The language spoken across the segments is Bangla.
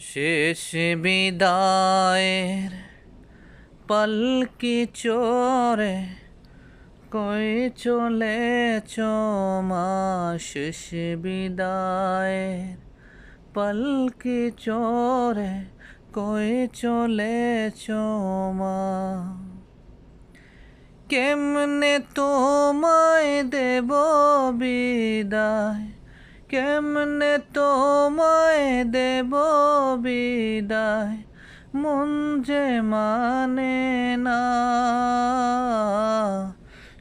শেষ বিদায়ের পালকি চোরে? কই চলেছ মা? শেষ বিদায়ের পালকি চোরে? কই চলেছ মা? কেমনে তোমায় দেব বিদায়? কেমনে তোমায় দেব বিদায়? মন যে মানে না।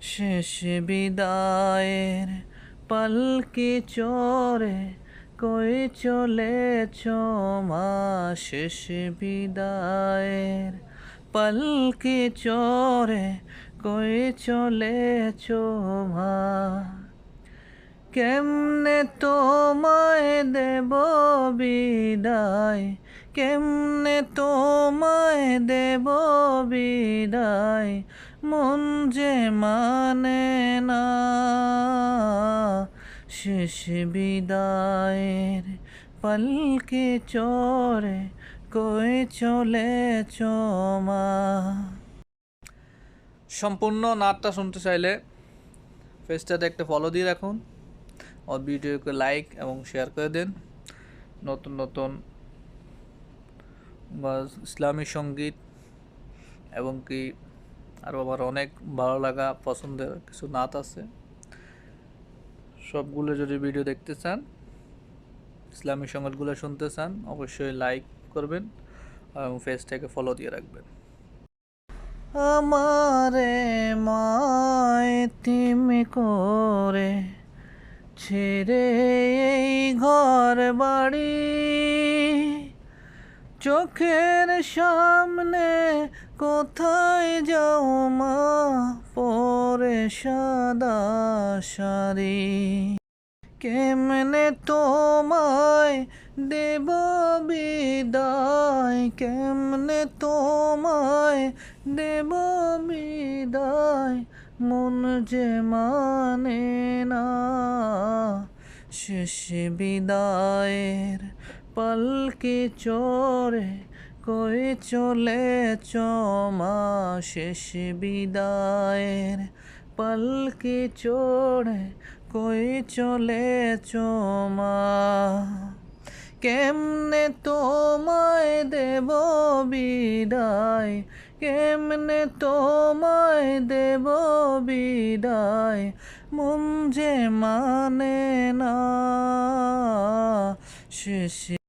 শেষ বিদায়ের পালকি চোরে কই চলেছ মা? শেষ বিদায়ের পালকি চোরে কই চলেছ মা? কেমনে তোমায় দেব বিদায়? কেমনে তোমায় দেব বিদায়? মন যে মানে না। শেষ বিদায়ের পালকে চরে কই চলেছ মা? সম্পূর্ণ নাটটা শুনতে চাইলে পেজটাতে একটা ফলো দিয়ে রাখুন। আর ভিডিওকে লাইক এবং শেয়ার করে দেন। নতুন নতুন বা ইসলামী সংগীত এবং কি আরও আমার অনেক ভালো লাগা পছন্দের কিছু নাচ আছে। সবগুলো যদি ভিডিও দেখতে চান, ইসলামী সঙ্গীতগুলো শুনতে চান, অবশ্যই লাইক করবেন এবং পেজটাকে ফলো দিয়ে রাখবেন। আমারে মায় তিমি করে ছেড়ে এই ঘর বাড়ি। চোখের সামনে কোথায় যাও মা? পরে সাদা শাড়ি। কেমনে তোমায় দেব বিদায়? কেমনে তোমায় দেব বিদায়? মন যে মানে না, শেষ বিদায়ের পালকি চোরে কই চলেছ মা শেষ বিদায়ের পালকি চোরে কই চলেছ মা কেমনে তোমায় দেব বিদায়? কেমনে তোমায় দেব বিদায়? মন যে মানে না। শেষ